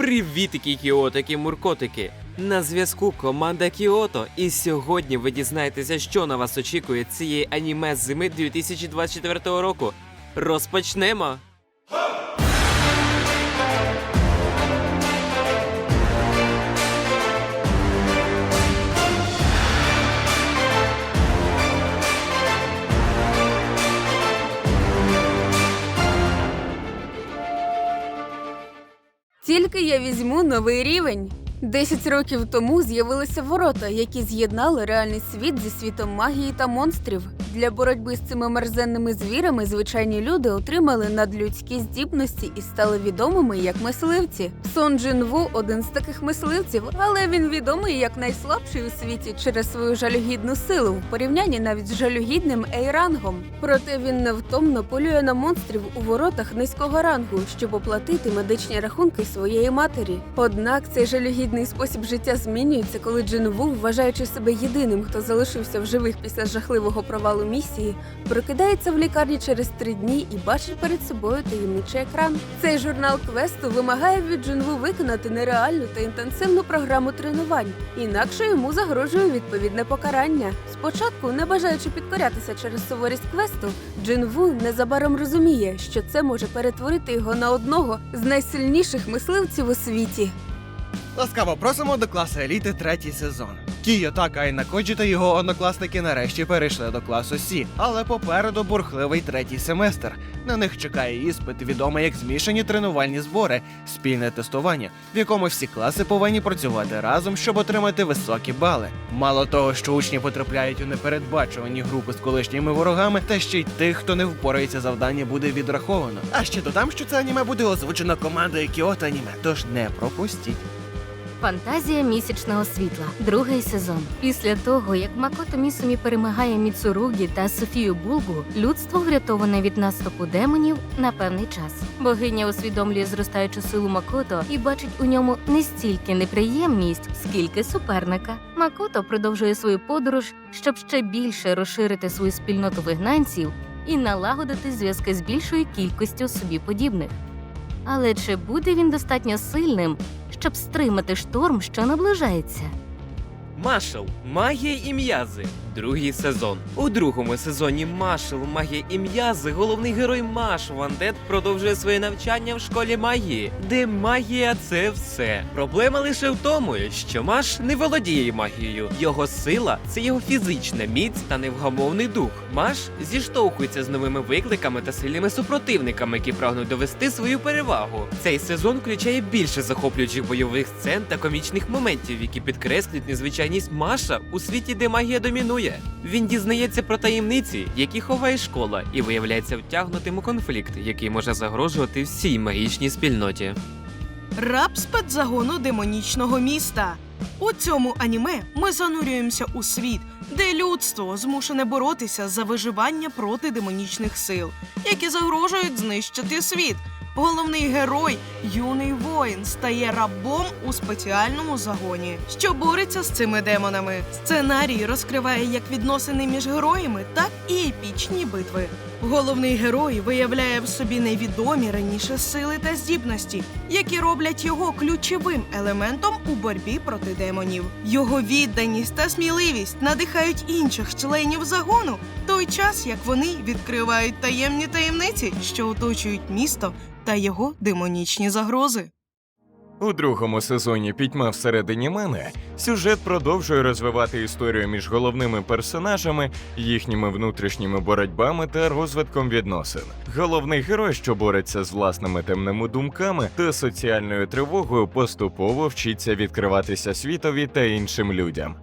Привітики, кіотики, муркотики! На зв'язку команда Кіото, і сьогодні ви дізнаєтеся, що на вас очікує цієї аніме зими 2024 року. Розпочнемо! Тільки я візьму новий рівень. Десять років тому з'явилися ворота, які з'єднали реальний світ зі світом магії та монстрів. Для боротьби з цими мерзенними звірами звичайні люди отримали надлюдські здібності і стали відомими як мисливці. Сон Джин Ву один з таких мисливців, але він відомий як найслабший у світі через свою жалюгідну силу в порівнянні навіть з жалюгідним Ейрангом. Проте він невтомно полює на монстрів у воротах низького рангу, щоб оплатити медичні рахунки своєї матері. Однак цей жалюгідний спосіб життя змінюється, коли Джин Ву, вважаючи себе єдиним, хто залишився в живих після жахливого провалу місії, прокидається в лікарні через три дні і бачить перед собою таємничий екран. Цей журнал квесту вимагає від Джинву виконати нереальну та інтенсивну програму тренувань, інакше йому загрожує відповідне покарання. Спочатку, не бажаючи підкорятися через суворість квесту, Джинву незабаром розуміє, що це може перетворити його на одного з найсильніших мисливців у світі. Ласкаво просимо до класу еліти третій сезон. Кіо та Кайна та його однокласники нарешті перейшли до класу Сі, але попереду бурхливий третій семестр. На них чекає іспит, відомий як змішані тренувальні збори, спільне тестування, в якому всі класи повинні працювати разом, щоб отримати високі бали. Мало того, що учні потрапляють у непередбачувані групи з колишніми ворогами, та ще й тих, хто не впорається завдання, буде відраховано. А ще додам, що це аніме буде озвучено командою Кіото Аніме, тож не пропустіть. Фантазія місячного світла, другий сезон. Після того, як Макото Місумі перемагає Міцуругі та Софію Булгу, людство врятоване від наступу демонів на певний час. Богиня усвідомлює зростаючу силу Макото і бачить у ньому не стільки неприємність, скільки суперника. Макото продовжує свою подорож, щоб ще більше розширити свою спільноту вигнанців і налагодити зв'язки з більшою кількістю собі подібних. Але чи буде він достатньо сильним, щоб стримати шторм, що наближається? Машел Магія і м'язи. Другий сезон. У другому сезоні Машел Магія і м'язи головний герой Маш Вандет продовжує своє навчання в школі магії, де магія це все. Проблема лише в тому, що Маш не володіє магією. Його сила це його фізична міць та невгамовний дух. Маш зіштовхується з новими викликами та сильними супротивниками, які прагнуть довести свою перевагу. Цей сезон включає більше захоплюючих бойових сцен та комічних моментів, які підкреслюють незвичайність Маша у світі, де магія домінує. Він дізнається про таємниці, які ховає школа, і виявляється втягнутим у конфлікт, який може загрожувати всій магічній спільноті. Раб спецзагону демонічного міста. У цьому аніме ми занурюємося у світ, де людство змушене боротися за виживання проти демонічних сил, які загрожують знищити світ. Головний герой, юний воїн, стає рабом у спеціальному загоні, що бореться з цими демонами. Сценарій розкриває як відносини між героями, так і епічні битви. Головний герой виявляє в собі невідомі раніше сили та здібності, які роблять його ключовим елементом у боротьбі проти демонів. Його відданість та сміливість надихають інших членів загону, той час як вони відкривають таємні таємниці, що оточують місто та його демонічні загрози. У другому сезоні Пітьма всередині мене сюжет продовжує розвивати історію між головними персонажами, їхніми внутрішніми боротьбами та розвитком відносин. Головний герой, що бореться з власними темними думками та соціальною тривогою, поступово вчиться відкриватися світові та іншим людям.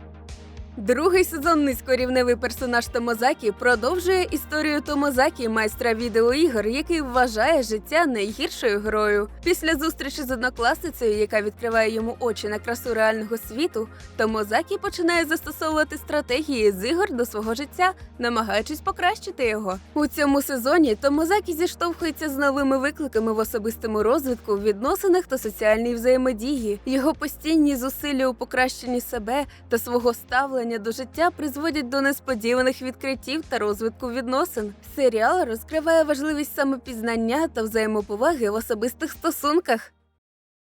Другий сезон низькорівневий персонаж Томозакі продовжує історію Томозакі, майстра відеоігор, який вважає життя найгіршою грою. Після зустрічі з однокласницею, яка відкриває йому очі на красу реального світу, Томозакі починає застосовувати стратегії з ігор до свого життя, намагаючись покращити його. У цьому сезоні Томозакі зіштовхується з новими викликами в особистому розвитку, відносинах та соціальній взаємодії. Його постійні зусилля у покращенні себе та свого ставлення до життя призводять до несподіваних відкриттів та розвитку відносин. Серіал розкриває важливість самопізнання та взаємоповаги в особистих стосунках.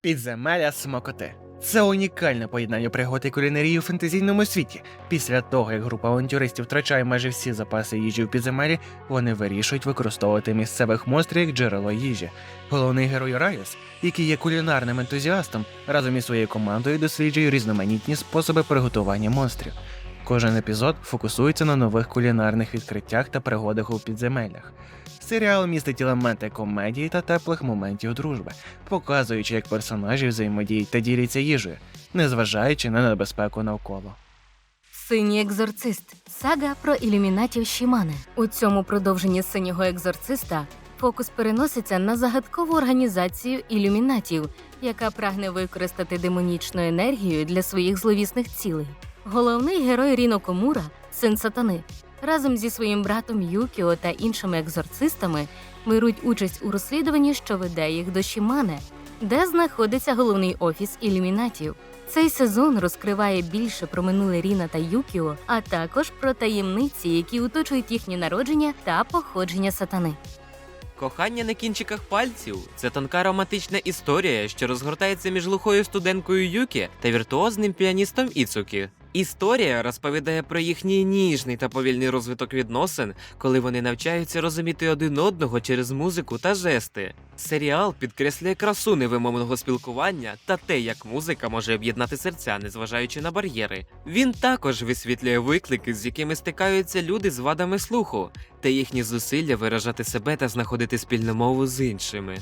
Підземелля смокоти. Це унікальне поєднання пригод і кулінарії у фентезійному світі. Після того, як група авантюристів втрачає майже всі запаси їжі в підземелі, вони вирішують використовувати місцевих монстрів як джерело їжі. Головний герой Райос, який є кулінарним ентузіастом, разом із своєю командою досліджує різноманітні способи приготування монстрів. Кожен епізод фокусується на нових кулінарних відкриттях та пригодах у підземеллях. Серіал містить елементи комедії та теплих моментів дружби, показуючи, як персонажі взаємодіють та діляться їжею, незважаючи на небезпеку навколо. Синій екзорцист сага про ілюмінатів Шімане. У цьому продовженні синього екзорциста фокус переноситься на загадкову організацію ілюмінатів, яка прагне використати демонічну енергію для своїх зловісних цілей. Головний герой Ріно Комура, син сатани, разом зі своїм братом Юкіо та іншими екзорцистами беруть участь у розслідуванні, що веде їх до Шімане, де знаходиться головний офіс ілюмінатів. Цей сезон розкриває більше про минуле Ріна та Юкіо, а також про таємниці, які оточують їхнє народження та походження сатани. Кохання на кінчиках пальців це тонка романтична історія, що розгортається між глухою студенткою Юкі та віртуозним піаністом Іцукі. Історія розповідає про їхній ніжний та повільний розвиток відносин, коли вони навчаються розуміти один одного через музику та жести. Серіал підкреслює красу невимовного спілкування та те, як музика може об'єднати серця, незважаючи на бар'єри. Він також висвітлює виклики, з якими стикаються люди з вадами слуху, та їхні зусилля виражати себе та знаходити спільну мову з іншими.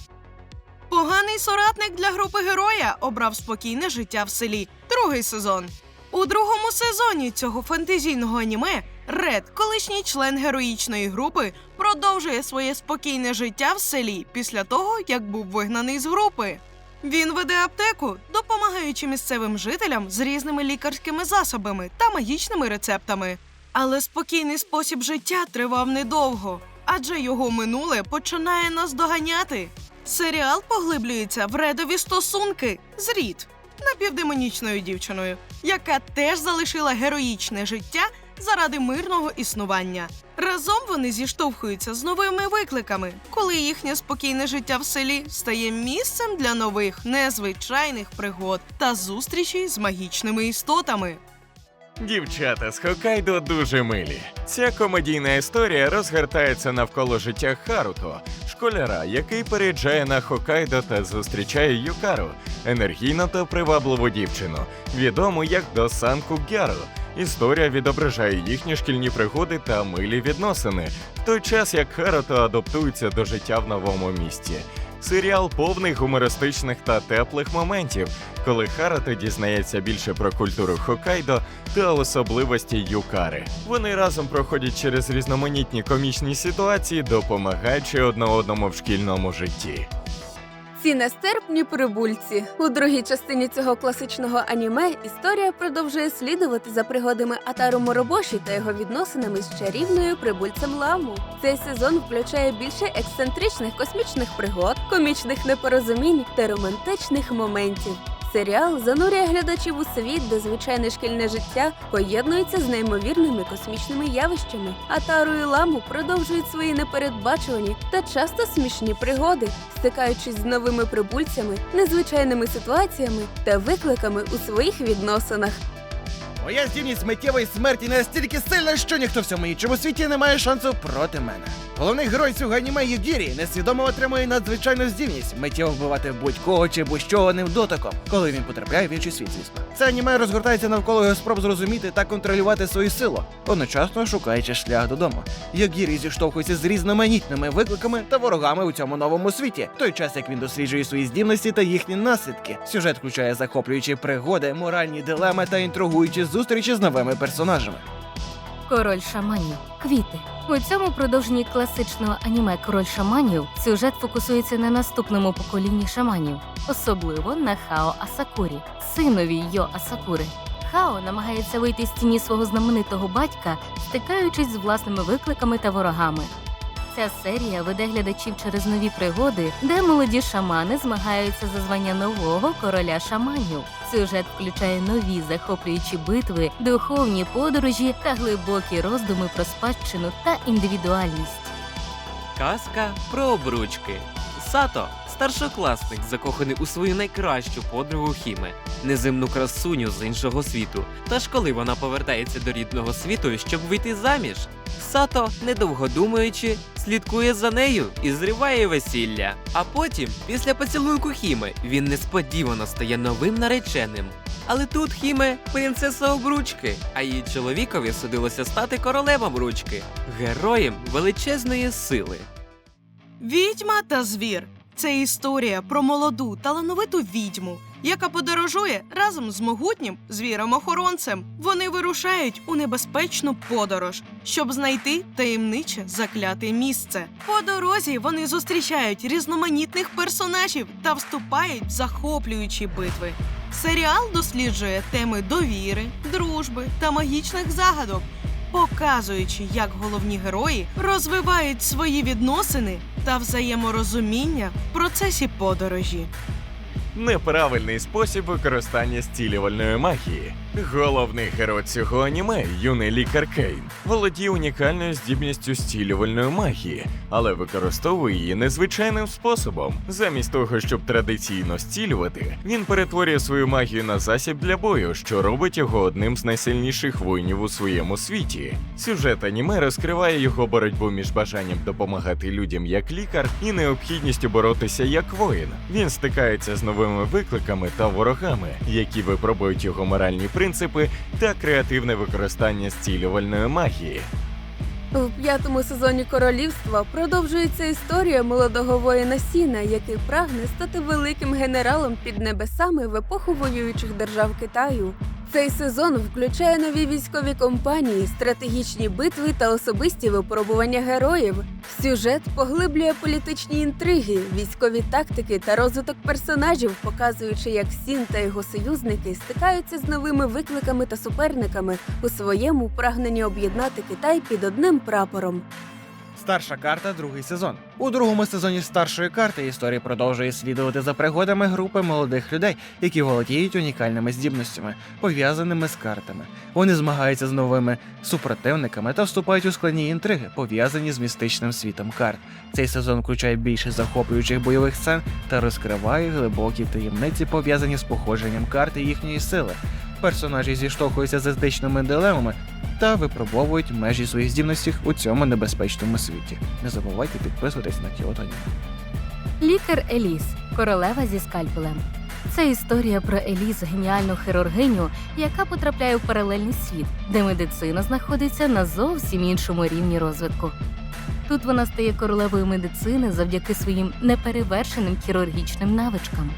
Поганий соратник для групи героя обрав спокійне життя в селі. Другий сезон. У другому сезоні цього фентезійного аніме Ред, колишній член героїчної групи, продовжує своє спокійне життя в селі після того, як був вигнаний з групи. Він веде аптеку, допомагаючи місцевим жителям з різними лікарськими засобами та магічними рецептами. Але спокійний спосіб життя тривав недовго, адже його минуле починає нас доганяти. Серіал поглиблюється в редові стосунки з Рід, напівдемонічною дівчиною, яка теж залишила героїчне життя заради мирного існування. Разом вони зіштовхуються з новими викликами, коли їхнє спокійне життя в селі стає місцем для нових незвичайних пригод та зустрічей з магічними істотами. Дівчата з Хокайдо дуже милі. Ця комедійна історія розгортається навколо життя Харуто, школяра, який переїжджає на Хокайдо та зустрічає Юкару, енергійну та привабливу дівчину, відому як Досанку Гяру. Історія відображає їхні шкільні пригоди та милі відносини, в той час як Харуто адаптується до життя в новому місті. Серіал повний гумористичних та теплих моментів, коли Харате дізнається більше про культуру Хокайдо та особливості Юкари. Вони разом проходять через різноманітні комічні ситуації, допомагаючи одне одному в шкільному житті. Ці нестерпні прибульці. У другій частині цього класичного аніме історія продовжує слідувати за пригодами Атару Моробоші та його відносинами з чарівною прибульцем Ламу. Цей сезон включає більше ексцентричних космічних пригод, комічних непорозумінь та романтичних моментів. Серіал занурює глядачів у світ, де звичайне шкільне життя поєднується з неймовірними космічними явищами. Атару і ламу продовжують свої непередбачувані та часто смішні пригоди, стикаючись з новими прибульцями, незвичайними ситуаціями та викликами у своїх відносинах. Моя здібність миттєвої смерті настільки сильна, що ніхто в цьому іншому світі не має шансу проти мене. Головний герой цього аніме Югірі несвідомо отримує надзвичайну здібність миттєво вбивати будь-кого чи будь-що одним дотиком, коли він потрапляє в інший світ, звісно. Це аніме розгортається навколо його спроб зрозуміти та контролювати свою силу, одночасно шукаючи шлях додому. Югірі зіштовхується з різноманітними викликами та ворогами у цьому новому світі, в той час як він досліджує свої здібності та їхні наслідки. Сюжет включає захоплюючі пригоди, моральні дилеми та інтригуючі зустрічі з новими персонажами. Король шаманів квіти. У цьому продовженні класичного аніме Король шаманів сюжет фокусується на наступному поколінні шаманів, особливо на Хао Асакурі, синові Йо Асакури. Хао намагається вийти з тіні свого знаменитого батька, стикаючись з власними викликами та ворогами. Ця серія веде глядачів через нові пригоди, де молоді шамани змагаються за звання нового короля шаманів. Сюжет включає нові захоплюючі битви, духовні подорожі та глибокі роздуми про спадщину та індивідуальність. Казка про обручки. Сато Старшокласник закоханий у свою найкращу подругу Хіме, неземну красуню з іншого світу. Та ж коли вона повертається до рідного світу, щоб вийти заміж, Сато, недовго думаючи, слідкує за нею і зриває весілля. А потім, після поцілунку Хіме, він несподівано стає новим нареченим. Але тут Хіме принцеса обручки, а її чоловікові судилося стати королевом ручки, героєм величезної сили. Відьма та звір це історія про молоду талановиту відьму, яка подорожує разом з могутнім звіром-охоронцем. Вони вирушають у небезпечну подорож, щоб знайти таємниче закляте місце. По дорозі вони зустрічають різноманітних персонажів та вступають в захоплюючі битви. Серіал досліджує теми довіри, дружби та магічних загадок, показуючи, як головні герої розвивають свої відносини та взаєморозуміння в процесі подорожі. Неправильний спосіб використання стілювальної магії. Головний герой цього аніме, юний лікар Кейн, володіє унікальною здібністю зцілювальної магії, але використовує її незвичайним способом. Замість того, щоб традиційно зцілювати, він перетворює свою магію на засіб для бою, що робить його одним з найсильніших воїнів у своєму світі. Сюжет аніме розкриває його боротьбу між бажанням допомагати людям як лікар і необхідністю боротися як воїн. Він стикається з новими викликами та ворогами, які випробують його моральні принципи та креативне використання зцілювальної магії. В п'ятому сезоні королівства продовжується історія молодого воїна Сіна, який прагне стати великим генералом під небесами в епоху воюючих держав Китаю. Цей сезон включає нові військові компанії, стратегічні битви та особисті випробування героїв. Сюжет поглиблює політичні інтриги, військові тактики та розвиток персонажів, показуючи, як Сін та його союзники стикаються з новими викликами та суперниками у своєму прагненні об'єднати Китай під одним прапором. Старша карта, другий сезон. У другому сезоні старшої карти історія продовжує слідувати за пригодами групи молодих людей, які володіють унікальними здібностями, пов'язаними з картами. Вони змагаються з новими супротивниками та вступають у складні інтриги, пов'язані з містичним світом карт. Цей сезон включає більше захоплюючих бойових сцен та розкриває глибокі таємниці, пов'язані з походженням карти їхньої сили. Персонажі зіштовхуються з етичними дилемами та випробовують межі своїх здібностей у цьому небезпечному світі. Не забувайте підписуватись на Кіото Аніме. Лікар Еліс, королева зі скальпелем. Це історія про Еліс, геніальну хірургиню, яка потрапляє в паралельний світ, де медицина знаходиться на зовсім іншому рівні розвитку. Тут вона стає королевою медицини завдяки своїм неперевершеним хірургічним навичкам.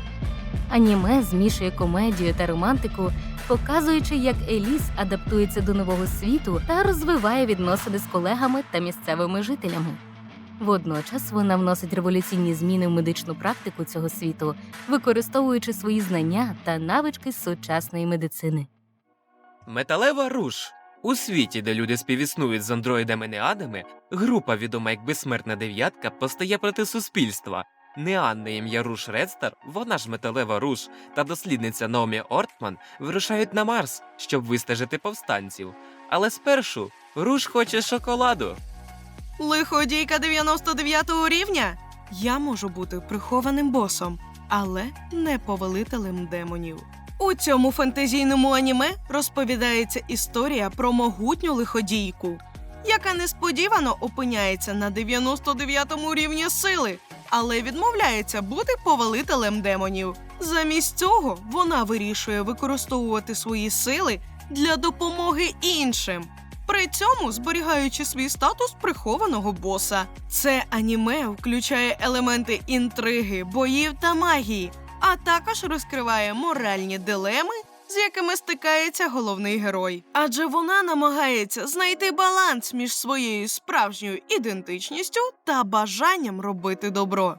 Аніме змішує комедію та романтику, показуючи, як Еліс адаптується до нового світу та розвиває відносини з колегами та місцевими жителями. Водночас вона вносить революційні зміни в медичну практику цього світу, використовуючи свої знання та навички сучасної медицини. Металева руш. У світі, де люди співіснують з андроїдами неадами, група, відома як безсмертна дев'ятка, постає проти суспільства. Неанне ім'я Руш Редстар, вона ж металева руш, та дослідниця Наомі Ортман вирушають на Марс, щоб вистежити повстанців. Але спершу Руш хоче шоколаду. Лиходійка 99 рівня. Я можу бути прихованим босом, але не повелителем демонів. У цьому фентезійному аніме розповідається історія про могутню лиходійку, яка несподівано опиняється на 99-му рівні сили, але відмовляється бути повелителем демонів. Замість цього вона вирішує використовувати свої сили для допомоги іншим при цьому зберігаючи свій статус прихованого боса. Це аніме включає елементи інтриги, боїв та магії, а також розкриває моральні дилеми, з якими стикається головний герой. Адже вона намагається знайти баланс між своєю справжньою ідентичністю та бажанням робити добро.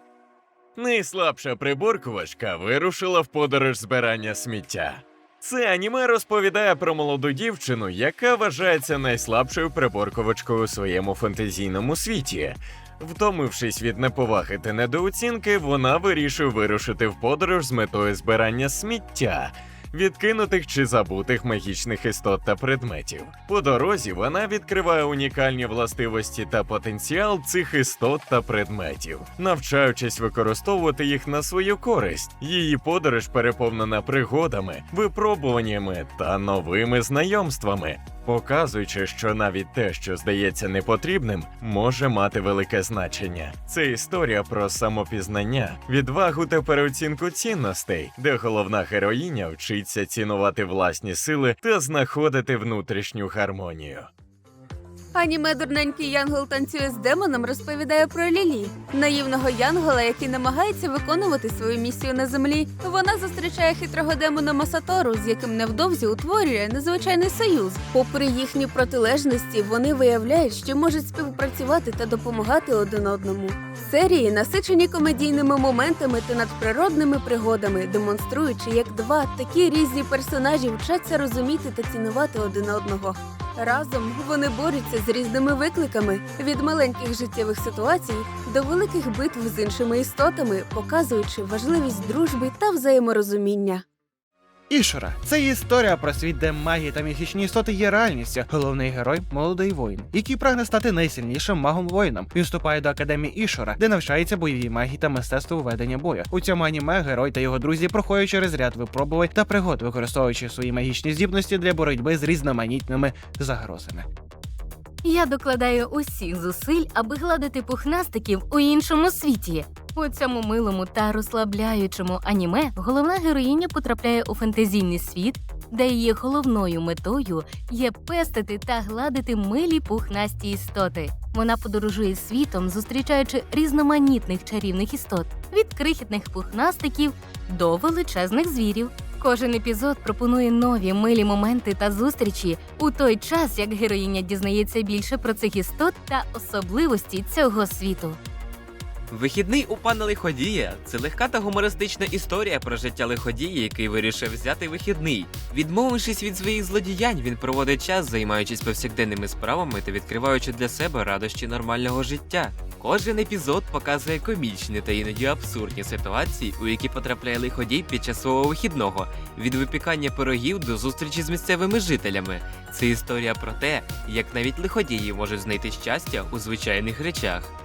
Найслабша приборкувачка вирушила в подорож збирання сміття. Це аніме розповідає про молоду дівчину, яка вважається найслабшою приборкувачкою у своєму фантазійному світі. Втомившись від неповаги та недооцінки, вона вирішує вирушити в подорож з метою збирання сміття. Відкинутих чи забутих магічних істот та предметів. По дорозі вона відкриває унікальні властивості та потенціал цих істот та предметів, навчаючись використовувати їх на свою користь. Її подорож переповнена пригодами, випробуваннями та новими знайомствами, показуючи, що навіть те, що здається непотрібним, може мати велике значення. Це історія про самопізнання, відвагу та переоцінку цінностей, де головна героїня вчиться цінувати власні сили та знаходити внутрішню гармонію. Аніме дурненький Янгол танцює з демоном розповідає про Лілі, наївного Янгола, який намагається виконувати свою місію на землі. Вона зустрічає хитрого демона Масатору, з яким невдовзі утворює незвичайний союз. Попри їхні протилежності, вони виявляють, що можуть співпрацювати та допомагати один одному. Серії насичені комедійними моментами та надприродними пригодами, демонструючи, як два такі різні персонажі вчаться розуміти та цінувати один одного. Разом вони борються з різними викликами від маленьких життєвих ситуацій до великих битв з іншими істотами, показуючи важливість дружби та взаєморозуміння. Ішора це історія про світ, де магія та міфічні істоти є реальністю. Головний герой молодий воїн, який прагне стати найсильнішим магом воїном. Він вступає до академії Ішора, де навчається бойовій магії та мистецтву ведення бою. У цьому аніме герой та його друзі проходять через ряд випробувань та пригод, використовуючи свої магічні здібності для боротьби з різноманітними загрозами. Я докладаю усіх зусиль, аби гладити пухнастиків у іншому світі. У цьому милому та розслабляючому аніме головна героїня потрапляє у фентезійний світ, де її головною метою є пестити та гладити милі пухнасті істоти. Вона подорожує світом, зустрічаючи різноманітних чарівних істот від крихітних пухнастиків до величезних звірів. Кожен епізод пропонує нові милі моменти та зустрічі у той час, як героїня дізнається більше про цих істот та особливості цього світу. Вихідний у пана лиходія це легка та гумористична історія про життя лиходія, який вирішив взяти вихідний. Відмовившись від своїх злодіянь, він проводить час, займаючись повсякденними справами та відкриваючи для себе радощі нормального життя. Кожен епізод показує комічні та іноді абсурдні ситуації, у які потрапляє лиходій під час свого вихідного, від випікання пирогів до зустрічі з місцевими жителями. Це історія про те, як навіть лиходії можуть знайти щастя у звичайних речах.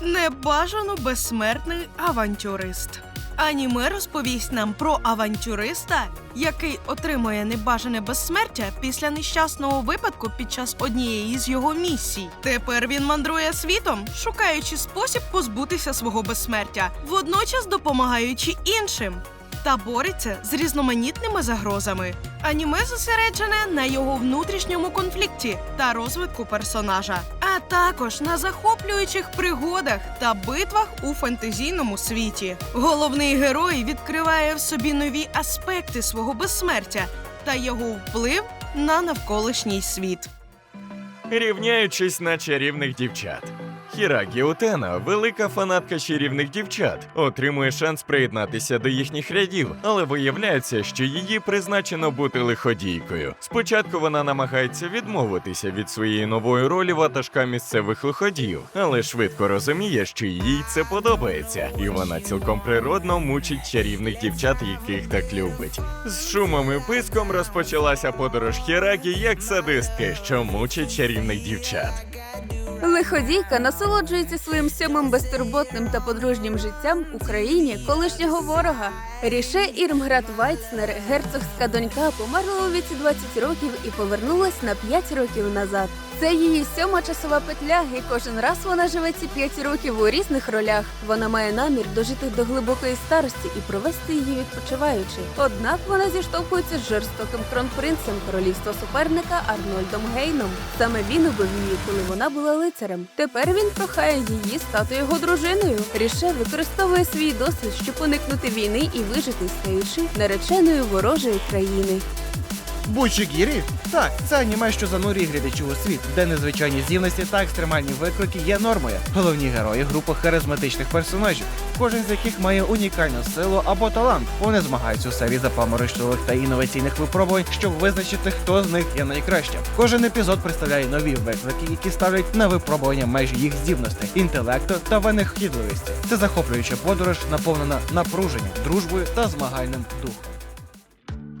Небажано безсмертний авантюрист. Аніме розповість нам про авантюриста, який отримує небажане безсмертя після нещасного випадку під час однієї з його місій. Тепер він мандрує світом, шукаючи спосіб позбутися свого безсмертя, водночас допомагаючи іншим. Та бореться з різноманітними загрозами. Аніме зосереджене на його внутрішньому конфлікті та розвитку персонажа, а також на захоплюючих пригодах та битвах у фентезійному світі. Головний герой відкриває в собі нові аспекти свого безсмертя та його вплив на навколишній світ. Рівняючись на чарівних дівчат. Хірагі Утена, велика фанатка чарівних дівчат, отримує шанс приєднатися до їхніх рядів, але виявляється, що її призначено бути лиходійкою. Спочатку вона намагається відмовитися від своєї нової ролі ватажка місцевих лиходіїв, але швидко розуміє, що їй це подобається, і вона цілком природно мучить чарівних дівчат, яких так любить. З шумом і писком розпочалася подорож Хірагі як садистки, що мучить чарівних дівчат. Лиходійка насолоджується своїм сьомим безтурботним та подружнім життям у країні колишнього ворога. Ріше Ірмград Вайцнер, герцогська донька, померла у віці 20 років і повернулась на 5 років назад. Це її сьома часова петля, і кожен раз вона живе ці 5 років у різних ролях. Вона має намір дожити до глибокої старості і провести її відпочиваючи. Однак вона зіштовхується з жорстоким кронпринцем королівства суперника Арнольдом Гейном. Саме він убив її, коли вона була лицарем. Тепер він прохає її стати його дружиною. Ріше використовує свій досвід, щоб уникнути війни і вижити, стаючи нареченою ворожої країни. Бучигірі? Так, це аніме, що занурює глядачів у світ, де незвичайні здібності та екстремальні виклики є нормою. Головні герої група харизматичних персонажів, кожен з яких має унікальну силу або талант. Вони змагаються у серії запаморочливих та інноваційних випробувань, щоб визначити, хто з них є найкращим. Кожен епізод представляє нові виклики, які ставлять на випробування межі їх здібностей, інтелекту та винахідливості. Це захоплююча подорож, наповнена напруженням, дружбою та змагальним духом.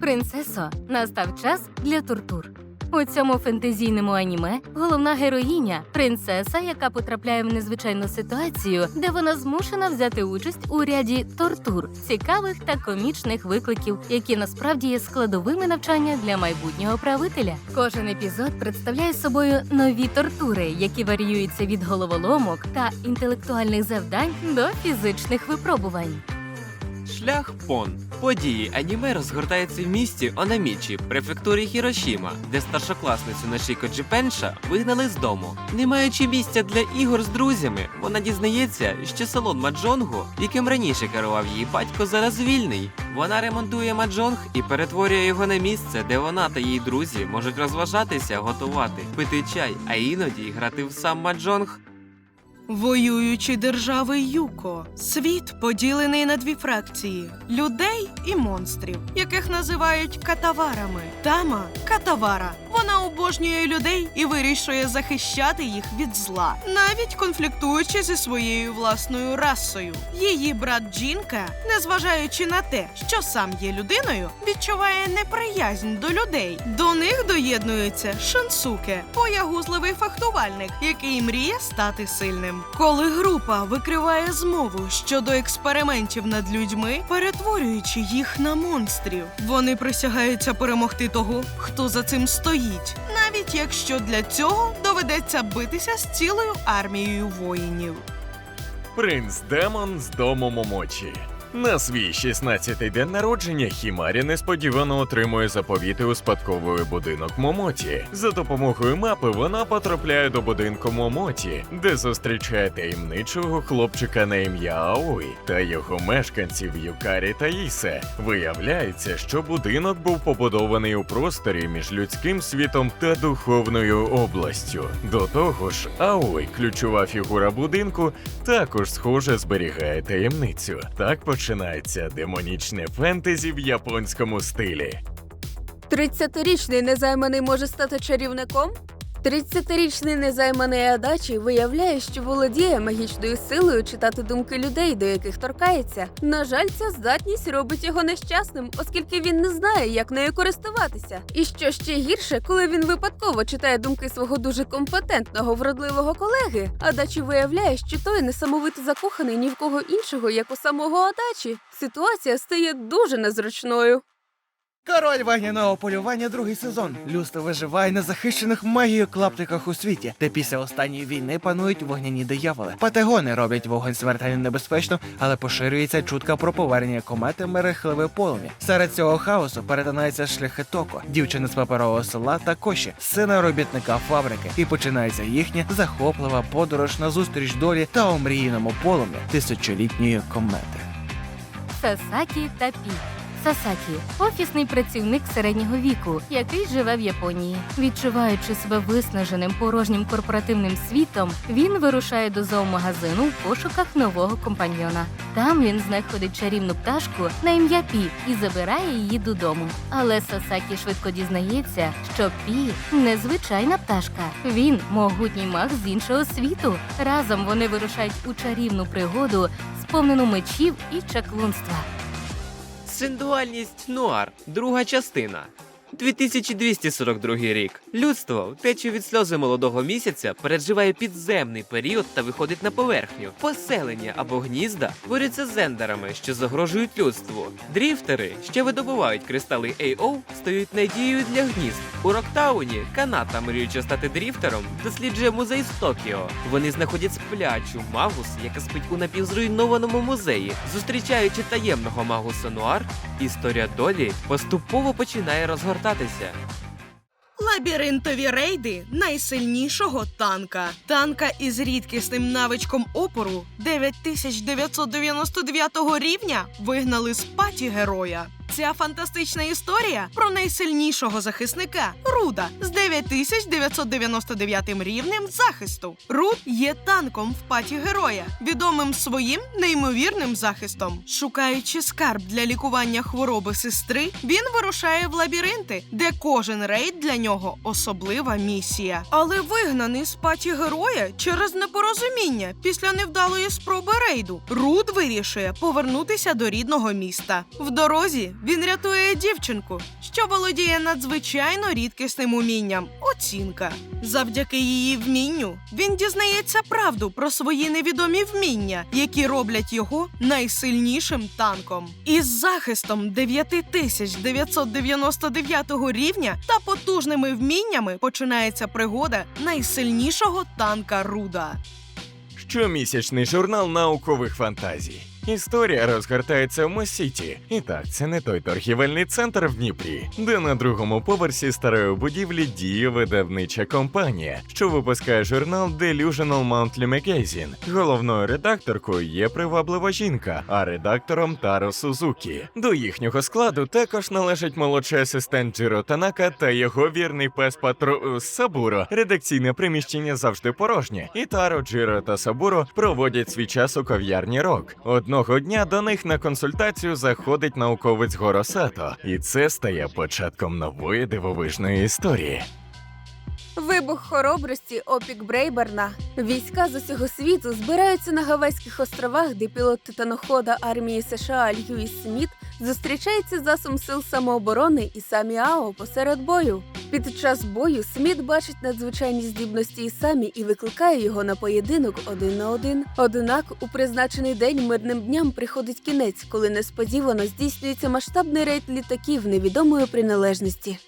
Принцесо, настав час для тортур. У цьому фентезійному аніме головна героїня принцеса, яка потрапляє в незвичайну ситуацію, де вона змушена взяти участь у ряді тортур, цікавих та комічних викликів, які насправді є складовими навчання для майбутнього правителя. Кожен епізод представляє собою нові тортури, які варіюються від головоломок та інтелектуальних завдань до фізичних випробувань. Шлях Пон. Події аніме розгортаються в місті Онамічі, префектурі Хірошіма, де старшокласницю Нашіко Джипенша вигнали з дому. Не маючи місця для ігор з друзями, вона дізнається, що салон Маджонгу, яким раніше керував її батько, зараз вільний. Вона ремонтує Маджонг і перетворює його на місце, де вона та її друзі можуть розважатися, готувати, пити чай, а іноді грати в сам Маджонг. Воюючі держави Юко. Світ поділений на дві фракції людей і монстрів, яких називають катаварами. Тама катавара. Вона обожнює людей і вирішує захищати їх від зла, навіть конфліктуючи зі своєю власною расою. Її брат Джінка, незважаючи на те, що сам є людиною, відчуває неприязнь до людей. До них доєднується Шансуке, боягузливий фехтувальник, який мріє стати сильним. Коли група викриває змову щодо експериментів над людьми, перетворюючи їх на монстрів, вони присягаються перемогти того, хто за цим стоїть, навіть якщо для цього доведеться битися з цілою армією воїнів. Принц Демон з дому Момочі. На свій 16-й день народження Хімарі несподівано отримує заповіти успадковий будинок Момоті. За допомогою мапи вона потрапляє до будинку Момоті, де зустрічає таємничого хлопчика на ім'я Аой та його мешканців Юкарі та Ісе. Виявляється, що будинок був побудований у просторі між людським світом та духовною областю. До того ж, Аой, ключова фігура будинку, також схоже зберігає таємницю. Так починається демонічне фентезі в японському стилі. 30-річний незайманий може стати чарівником? 30-річний незайманий Адачі виявляє, що володіє магічною силою читати думки людей, до яких торкається. На жаль, ця здатність робить його нещасним, оскільки він не знає, як нею користуватися. І що ще гірше, коли він випадково читає думки свого дуже компетентного вродливого колеги, Адачі виявляє, що той несамовито закоханий ні в кого іншого, як у самого Адачі. Ситуація стає дуже незручною. Король вогняного полювання другий сезон. Людство виживає на захищених магією клаптиках у світі, де після останньої війни панують вогняні дияволи. Патагони роблять вогонь смертельно небезпечно, але поширюється чутка про повернення комети мерехливе полум'я. Серед цього хаосу перетинаються шляхи Токо, дівчини з паперового села та коші, сина робітника фабрики, і починається їхня захоплива подорож на зустріч долі та омріяному полум'я тисячолітньої комети. Сасакі та Пі. Сасакі офісний працівник середнього віку, який живе в Японії. Відчуваючи себе виснаженим порожнім корпоративним світом, він вирушає до зоомагазину в пошуках нового компаньйона. Там він знаходить чарівну пташку на ім'я Пі і забирає її додому. Але Сасакі швидко дізнається, що Пі незвичайна пташка. Він могутній маг з іншого світу. Разом вони вирушають у чарівну пригоду, сповнену мечів і чаклунства. Синдуальність Нуар, друга частина. 2242 рік. Людство, втечу від сльози молодого місяця, переживає підземний період та виходить на поверхню. Поселення або гнізда борються з зендерами, що загрожують людству. Дріфтери, що видобувають кристали AO, стають надією для гнізд. У Роктауні Каната, мріючи стати дріфтером, досліджує музей з Токіо. Вони знаходять сплячу магус, яка спить у напівзруйнованому музеї. Зустрічаючи таємного магуса Нуар, історія долі поступово починає розгортатися. Лабіринтові рейди найсильнішого танка. Танка із рідкісним навичком опору 9999 рівня вигнали з паті героя. Ця фантастична історія про найсильнішого захисника Руда з 9999 рівнем захисту. Руд є танком в паті героя, відомим своїм неймовірним захистом. Шукаючи скарб для лікування хвороби сестри, він вирушає в лабіринти, де кожен рейд для нього особлива місія. Але вигнаний з паті героя через непорозуміння після невдалої спроби рейду, Руд вирішує повернутися до рідного міста. В дорозі Він рятує дівчинку, що володіє надзвичайно рідкісним умінням оцінка. Завдяки її вмінню він дізнається правду про свої невідомі вміння, які роблять його найсильнішим танком. Із захистом 9999 рівня та потужними вміннями починається пригода найсильнішого танка Руда. Щомісячний журнал наукових фантазій. Історія розгортається в Мосіті. І так, це не той торгівельний центр в Дніпрі, де на другому поверсі старої будівлі діє видавнича компанія, що випускає журнал Delusional Monthly Magazine. Головною редакторкою є приваблива жінка, а редактором Таро Сузукі. До їхнього складу також належить молодший асистент Джиро Танака та його вірний пес Патру е, Сабуро. Редакційне приміщення завжди порожнє, і Таро, Джиро та Сабуро проводять свій час у кав'ярні Рок. Одного дня до них на консультацію заходить науковець Горосато, і це стає початком нової дивовижної історії. Вибух хоробрості опік Брейберна. Війська з усього світу збираються на Гавайських островах, де пілот титанохода армії США Льюіс Сміт зустрічається з асом сил самооборони і самі Ао посеред бою. Під час бою Сміт бачить надзвичайні здібності самі і викликає його на поєдинок один на один. Однак у призначений день мирним дням приходить кінець, коли несподівано здійснюється масштабний рейд літаків невідомої приналежності.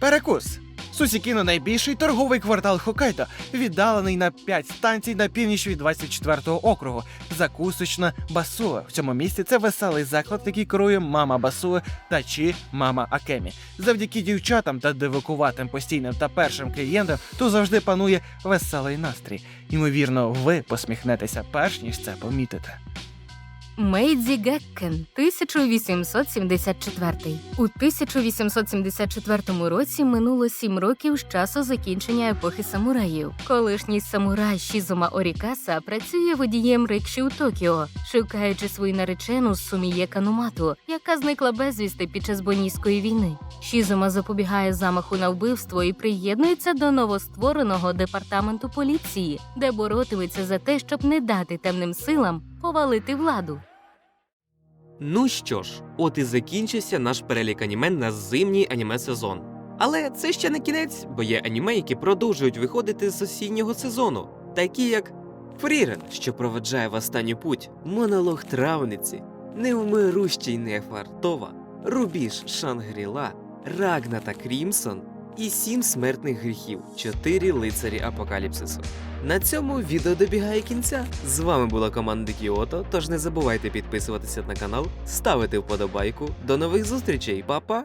Перекус. Сусікіно найбільший торговий квартал Хокайдо, віддалений на 5 станцій на північ від 24-го округу. Закусочна Басуа. В цьому місті це веселий заклад, який керує мама Басуа та чи мама Акемі. Завдяки дівчатам та дивакуватим постійним та першим клієнтам тут завжди панує веселий настрій. Ймовірно, ви посміхнетеся перш ніж це помітите. Мейдзі Геккен, 1874. У 1874 році минуло сім років з часу закінчення епохи самураїв. Колишній самурай Шізума Орікаса працює водієм рикші у Токіо, шукаючи свою наречену Суміє Канумату, яка зникла безвісти під час бонійської війни. Шізума запобігає замаху на вбивство і приєднується до новоствореного департаменту поліції, де боротиметься за те, щоб не дати темним силам повалити владу. Ну що ж, от і закінчився наш перелік аніме на зимній аніме сезон. Але це ще не кінець, бо є аніме, які продовжують виходити з осіннього сезону, такі як Фрірен, що проведжає в останню путь, монолог травниці, невмирущий Нефартова, Рубіж Шангріла, Рагна та Крімсон і сім смертних гріхів, чотири лицарі апокаліпсису. На цьому відео добігає кінця. З вами була команда Кіото, тож не забувайте підписуватися на канал, ставити вподобайку. До нових зустрічей, па-па!